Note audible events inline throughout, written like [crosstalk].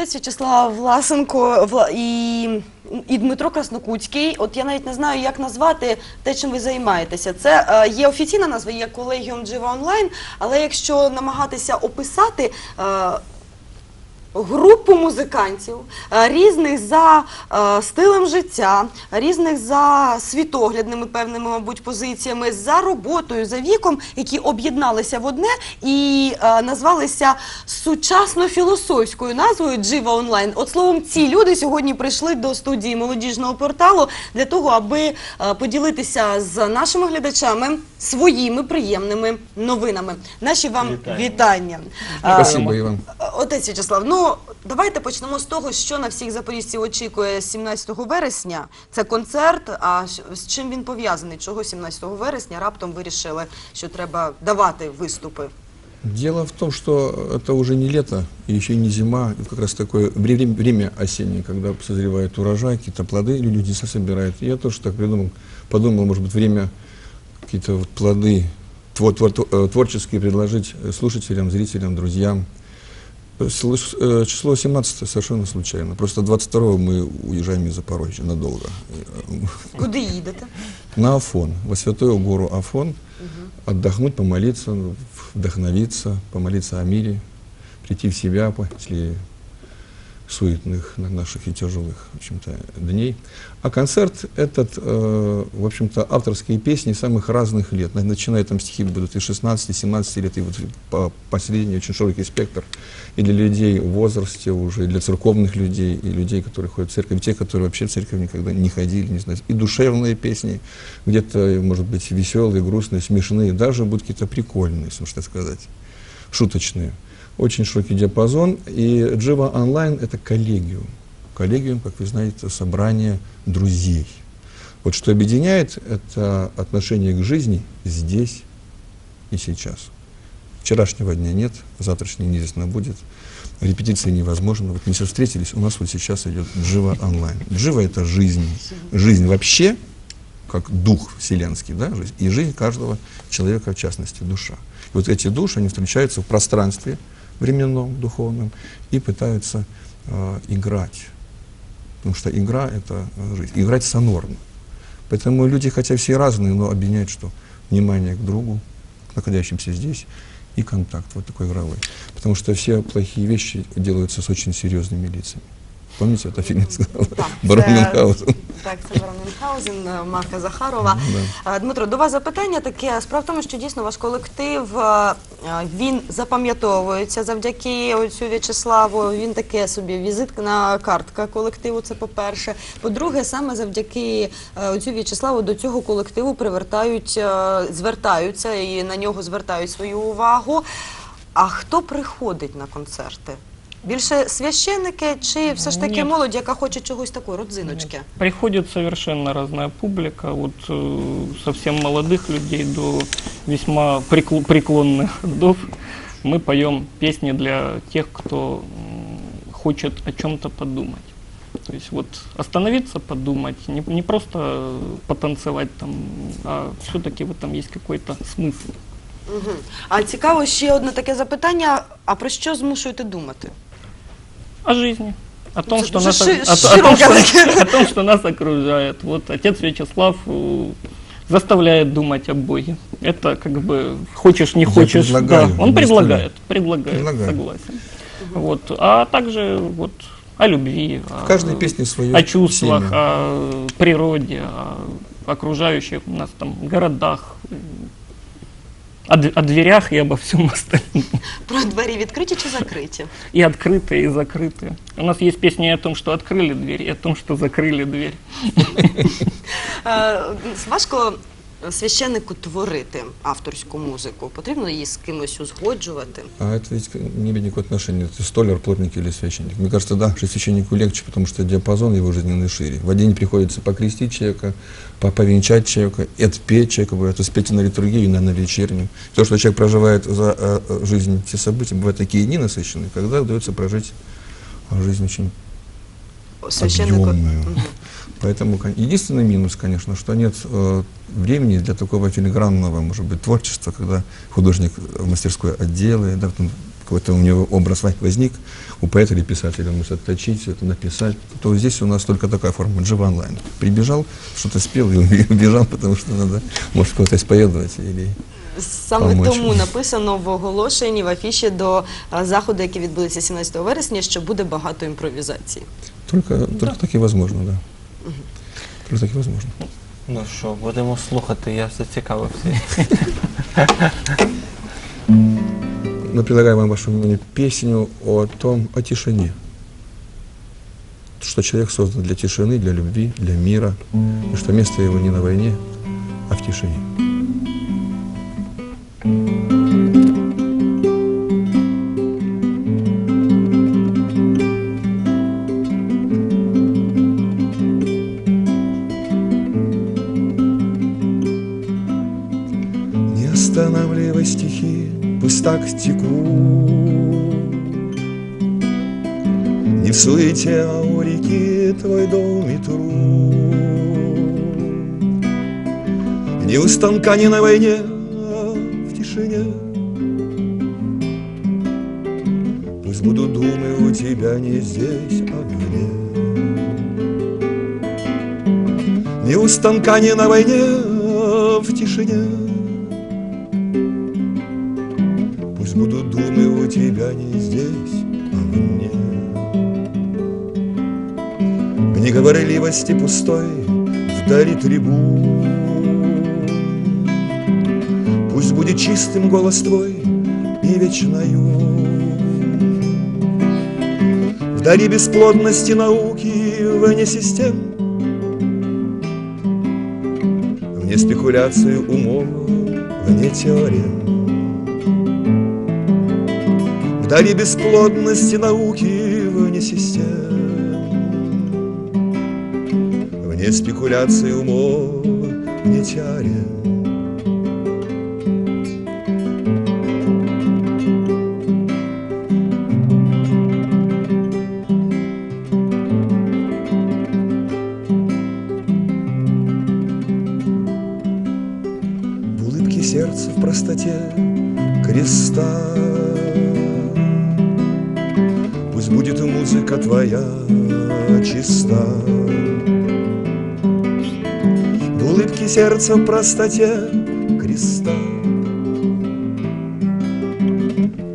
отець В'ячеслав Власенко Вла- і, і Дмитро Краснокутський. От я навіть не знаю, як назвати те, чим ви займаєтеся. Це е, є офіційна назва, є колегіум Джива онлайн. Але якщо намагатися описати. Е, Групу музикантів е, різних за е, стилем життя, різних за світоглядними певними, мабуть, позиціями, за роботою, за віком, які об'єдналися в одне і е, назвалися сучасно-філософською назвою Джива Онлайн. От словом, ці люди сьогодні прийшли до студії молодіжного порталу для того, аби поділитися з нашими глядачами своїми приємними новинами. Наші вам Вітання. вітання. Спасибо, Иван. Отець В'ячеслав, ну давайте почнемо з того, що на всіх запоріжців очікує 17 вересня. Це концерт. А щ- з чим він пов'язаний? Чого 17 вересня раптом вирішили, що треба давати виступи? Дело в том, что это уже не лето, и еще не зима, это как раз такое вре- время осеннее, когда созревает урожай, какие-то плоды люди собирают. И я тоже так придумал, подумал, может быть, время какие-то вот плоды твор- твор- э, творческие предложить э, слушателям, зрителям, друзьям. Э, Число 17 совершенно случайно. Просто 22 мы уезжаем из Запорожья надолго. Куди їдете? на Афон, во святую гору Афон, отдохнуть, помолиться, вдохновиться, помолиться о мире, прийти в себя после суетных на- наших и тяжелых, в общем-то, дней. А концерт этот, э, в общем-то, авторские песни самых разных лет. На- Начиная там стихи будут и 16, и 17 лет, и вот по последний очень широкий спектр. И для людей в возрасте уже, и для церковных людей, и людей, которые ходят в церковь, и те, которые вообще в церковь никогда не ходили, не знаю. И душевные песни, где-то, может быть, веселые, грустные, смешные, даже будут какие-то прикольные, так сказать, шуточные. Очень широкий диапазон. И Джива онлайн это коллегиум. Коллегиум, как вы знаете, собрание друзей. Вот что объединяет, это отношение к жизни здесь и сейчас. Вчерашнего дня нет, завтрашний неизвестно будет. Репетиции невозможно. Вот мы сейчас встретились, у нас вот сейчас идет Джива онлайн. Джива это жизнь. Жизнь вообще, как дух вселенский, да, жизнь, и жизнь каждого человека, в частности, душа. И вот эти души, они встречаются в пространстве временном, духовном, и пытаются э, играть. Потому что игра – это э, жизнь. Играть сонорно. Поэтому люди, хотя все разные, но объединяют что? Внимание к другу, к находящимся здесь, и контакт вот такой игровой. Потому что все плохие вещи делаются с очень серьезными лицами. Помните, это фильм сказал Барон Мюнхгаузен? Так, це Барон Мюнхгаузен, е, Марка Захарова. Е, Дмитро, до вас запитання таке. Справа в тому, що дійсно ваш колектив е, е, він запам'ятовується завдяки оцю В'ячеславу. Він таке собі візитна картка колективу. Це по-перше. По-друге, саме завдяки е, оцю В'ячеславу до цього колективу привертають, звертаються і на нього звертають свою увагу. А хто приходить на концерти? Більше священники чи все ж таки Ні. молодь, яка хоче чогось такої родзиночки? Приходит совершенно разная публика, от э, совсем молодых людей до весьма прикл- преклонных годов. Мы поем песни для тех, кто м, хочет о чем-то подумать. То есть вот остановиться, подумать, не, не просто э, потанцевать там, а все-таки в этом есть какой-то смысл. Мгм. А цікаво ще одне таке запитання: а про що змушуєте думати? О жизни. О том, что нас, ши- о, о том, что, о том, что нас окружает. Вот отец Вячеслав э, заставляет думать о Боге. Это как бы хочешь не хочешь. да, он предлагает, предлагает, Предлагаю. согласен. Вот, а также вот о любви, В о, каждой песне свое о чувствах, семя. о природе, о окружающих нас там городах, о, д- о дверях и обо всем остальном. Про двері відкриті чи закриті? И открытые, и закрытые. У нас есть песни и о том, что открыли дверь, и о том, что закрыли дверь. [laughs] Е, важко священнику творити авторську музику. Потрібно її з кимось узгоджувати. А это ведь не имеет никакого отношения, это столяр, плотник или священник. Мне кажется, да, что священнику легче, потому что диапазон его жизненный шире. В один день приходится покрестить человека, по- повенчать человека, и отпеть человека, бывает, успеть и на литургию, и на, на вечернюю. То, что человек проживает за э, э, жизнь, те события, бывают такие дни насыщенные, когда удается прожить э, жизнь очень Священнику. объемную. Мгм. Поэтому кон- единственный минус, конечно, что нет э, времени для такого филигранного, может быть, творчества, когда художник в мастерской отделает, да, потом какой-то у него образ во- возник, у поэта или писателя он может отточить, это написать, то здесь у нас только такая форма, Java онлайн. Прибежал, что-то спел и [laughs] убежал, потому что надо, может, кого-то исповедовать или... Саме Помочь. тому написано в оголошенні в афіші до а, заходу, який відбудеться 17 вересня, що буде багато імпровізації. Только, только так и возможно, да. Только так и возможно. Ну що, будемо слухати, я зацікавився. Мы предлагаем вам вашему вниманию песню о том, о тишине. Что человек создан для тишины, для любви, для мира, и что место его не на войне, а в тишине. Пусть так текут. Не в суете, а у реки твой дом и труд. Не у станка, не на войне, а в тишине. Пусть будут думы у тебя не здесь, а вне. Не у станка, не на войне, а в тишине. Тебя не здесь, а вне. В неговорливости пустой вдали трибун. Пусть будет чистым голос твой и вечною Вдали бесплодности науки, вне систем Вне спекуляции умов, вне теорем Вдали бесплодности науки вне систем Вне спекуляции умов, вне теорем Улыбке сердца, в простоте креста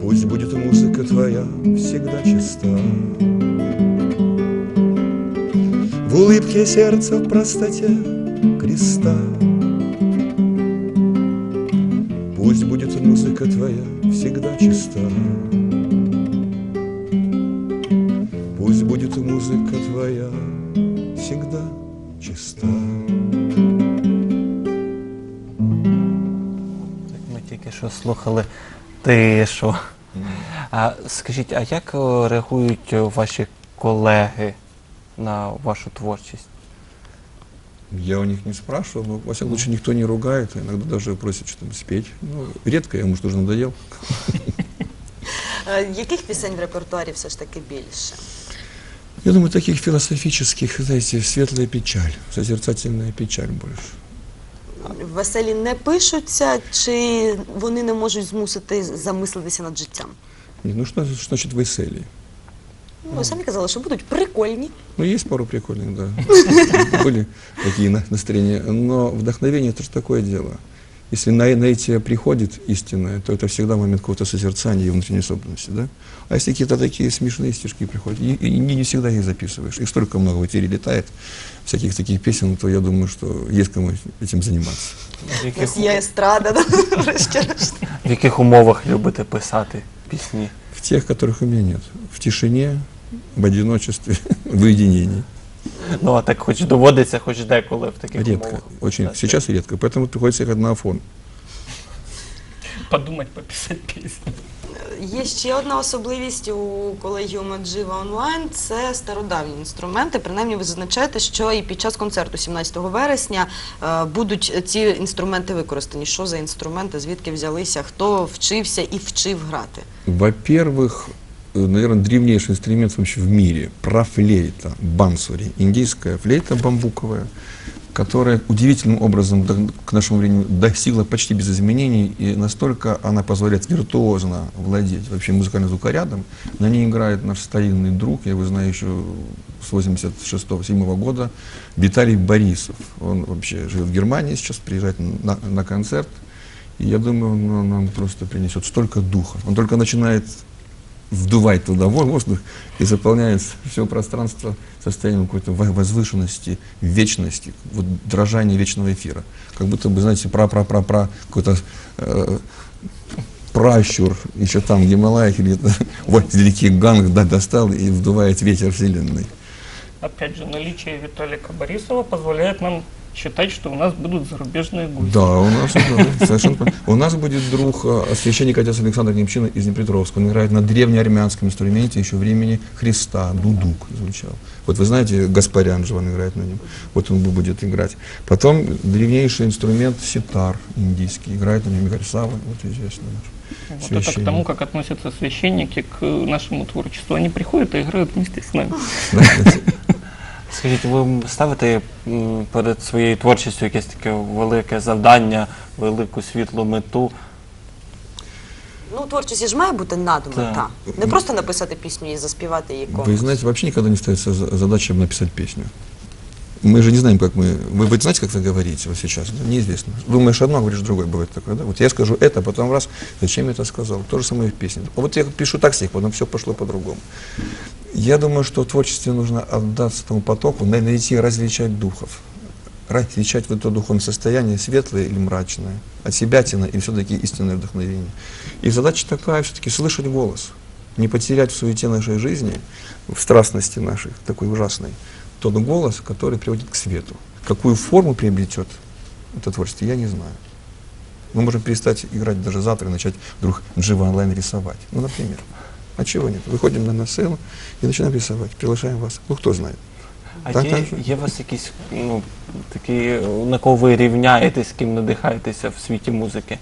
Пусть будет музыка твоя всегда чиста В улыбке сердца, в простоте креста Пусть будет музыка твоя всегда чиста. Пусть будет музыка твоя всегда чиста. Що слухали тишу. А скажіть, а як е, реагують ваші колеги на вашу творчість? Я у них не спрашивал, но, во всяком случае, никто не ругает, иногда даже просят что-то спеть. Ну, редко, я, может, уже надоел. Е, Яких пісень в репертуарі все ж таки більше? Я думаю, таких философических, знаете, светлая печаль, созерцательная печаль больше Веселі не пишуться, чи вони не можуть змусити замислитися над життям? Не, ну что, что значит веселье? Ну, ви самі казали, що будуть прикольні. Ну, есть пару прикольных, да. Были такие на- настроения. Но вдохновение это же такое дело. Если на, на эти приходит истинное, то это всегда момент какого-то созерцания и внутренней собственности, да? А если какие-то такие смешные стишки приходят, и, и не, не всегда их записываешь. Их столько много в эфире летает, всяких таких песен, то я думаю, что есть кому этим заниматься. В У яких, нас є естрада, да, врешті-решт. в яких [laughs] умовах любите писати пісні? В тех, которых у меня нет. В тишине, в одиночестве, [laughs] в уединении. Ну а так хоч доводиться, хоч деколи в таких Редко, умовах. очень. писати. Сейчас редко, поэтому приходится ехать на Афон. Подумать, пописать песню. Є ще одна особливість у колегіуму Джива онлайн це стародавні інструменти. Принаймні, ви зазначаєте, що і під час концерту 17 вересня е, будуть ці інструменти використані. Що за інструменти, звідки взялися, хто вчився і вчив грати? Во-первых, наверное, древнейший инструмент вообще в мире – профлейта, бансури, индийская флейта бамбуковая. которая удивительным образом до- к нашему времени достигла почти без изменений, и настолько она позволяет виртуозно владеть вообще музыкальным звукорядом. На ней играет наш старинный друг, я его знаю еще с 86-7 года, Виталий Борисов. Он вообще живет в Германии сейчас, приезжает на, на концерт. И я думаю, он нам просто принесет столько духа. Он только начинает вдувать туда во- воздух и заполняет все пространство состоянием какой-то во- возвышенности, вечности, вот дрожания вечного эфира. Как будто бы, знаете, пра-пра-пра-пра, какой-то э, пращур еще там в Гималаях или где-то [laughs] вот великий ганг да, достал и вдувает ветер вселенной. Опять же, наличие Виталика Борисова позволяет нам считать, что у нас будут зарубежные гости. Да, у нас, да, совершенно. У нас будет друг э, священник отец Александр Немчина из Днепропетровска. Он играет на древнеармянском инструменте еще времени Христа, дудук звучал. Вот вы знаете, Гаспарян же он играет на нем. Вот он будет играть. Потом древнейший инструмент ситар индийский. Играет на нем Игорь Сава, вот известный наш Вот это к тому, как относятся священники к нашему творчеству. Они приходят и играют вместе с нами. Скажіть, ви ставите м, перед своєю творчістю якесь таке велике завдання, велику світлу мету? Ну, творчість ж має бути надумана. Не просто написати пісню і заспівати її Вы комусь. знаете, вообще никогда не ставится за- задача написать песню. Мы же не знаем, как мы... Вы, вы знаете, как вы говорите вот сейчас? Да? Неизвестно. Думаешь одно, а говоришь другое. Бывает такое, да? Вот я скажу это, потом раз, зачем я это сказал? То же самое в песне. А вот я пишу так стих, потом все пошло по-другому. Я думаю, что в творчестве нужно отдаться тому потоку, най- найти, различать духов. Различать вот то духовное состояние, светлое или мрачное, от себя тина и все-таки истинное вдохновение. И задача такая, все-таки слышать голос, не потерять в суете нашей жизни, в страстности нашей, такой ужасной, тот голос, который приводит к свету. Какую форму приобретет это творчество, я не знаю. Мы можем перестать играть даже завтра и начать вдруг живо онлайн рисовать. Ну, например. А чего нет? Выходим на, на сцену и начинаем рисовать. Приглашаем вас. Ну, кто знает. А Так, є, так. є у вас якісь ну, такі, на кого ви рівняєтесь, з ким надихаєтеся в світі музики?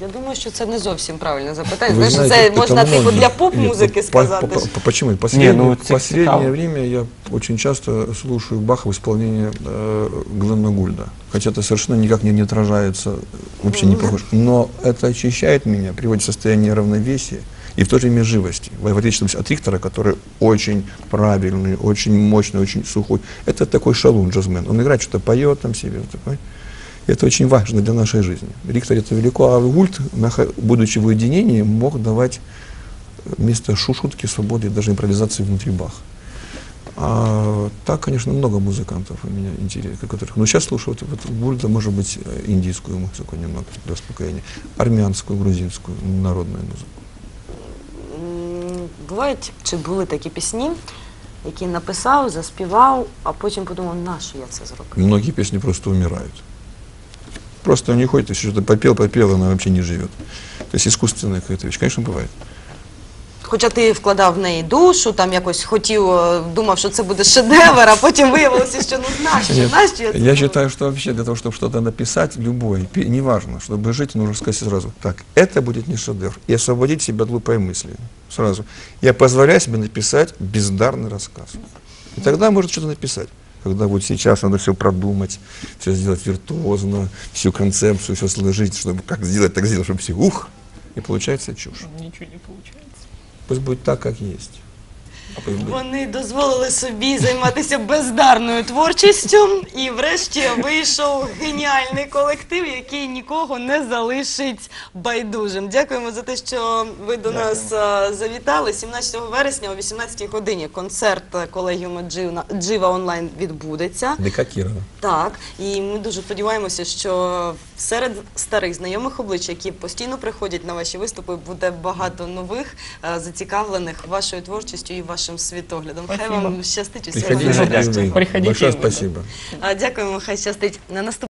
Я думаю, що це не зовсім правильне запитання. Вы Знаєш, знаете, це можна это типу многие- для поп-музики Нет, по- сказати. по- ж. по- Почему? Последнее, ну, это последнее цікаво. время я очень часто слушаю Баха в исполнении э, Гленна Гульда. Хотя это совершенно никак не, не отражается, вообще не похож. Но это очищает меня, приводит в состояние равновесия и в то же время живости. В в отличие от Риктора, который очень правильный, очень мощный, очень сухой. Это такой шалун джазмен. Он играет, что-то поет там себе. вот такой. Это очень важно для нашей жизни. Риктор это велико, а Гульд, нахо- будучи в уединении, мог давать вместо шушутки, свободы и даже импровизации внутри Баха. А так, конечно, много музыкантов у меня интересных, которых. Но сейчас слушаю вот, вот Гульда, может быть, э, индийскую музыку немного для успокоения, армянскую, грузинскую, народную музыку. М, Бувають чи були такі пісні, які написав, заспівав, а потім подумав, на що я це зробив. Многие песни просто умирают. Просто он не ходит, если что-то попел, попел, она вообще не живет. То есть искусственная какая-то вещь. Конечно, бывает. Хоча ти вкладав в неї душу, там якось хотів, е, думав, що це буде шедевр, а потім виявилося, що ну нащо, Нет, нащо я це Я зробив? считаю, что вообще для того, чтобы что-то написать, любое, пи- неважно, чтобы жить, нужно сказать сразу, так, это будет не шедевр, и освободить себя от глупой мысли. Сразу. Я позволяю себе написать бездарный рассказ. И тогда может что-то написать. Когда вот сейчас надо все продумать, все сделать виртуозно, всю концепцию, все сложить, чтобы как сделать, так сделать, чтобы все ух, и получается чушь. Ничего не получается. Пусть будет так, как есть. Вони дозволили собі займатися бездарною творчістю, і врешті вийшов геніальний колектив, який нікого не залишить байдужим. Дякуємо за те, що ви до нас а, завітали. 17 вересня о 18 годині концерт колегіуму Джива, Джива онлайн відбудеться. ДК Кирова. Так, і ми дуже сподіваємося, що серед старих знайомих облич, які постійно приходять на ваші виступи, буде багато нових е, зацікавлених вашою творчістю і вашим світоглядом. Хай Спасибо. вам щастить у всьому. Приходите. Приходите Большое спасибо. А, Дякуємо, хай щастить на наступ.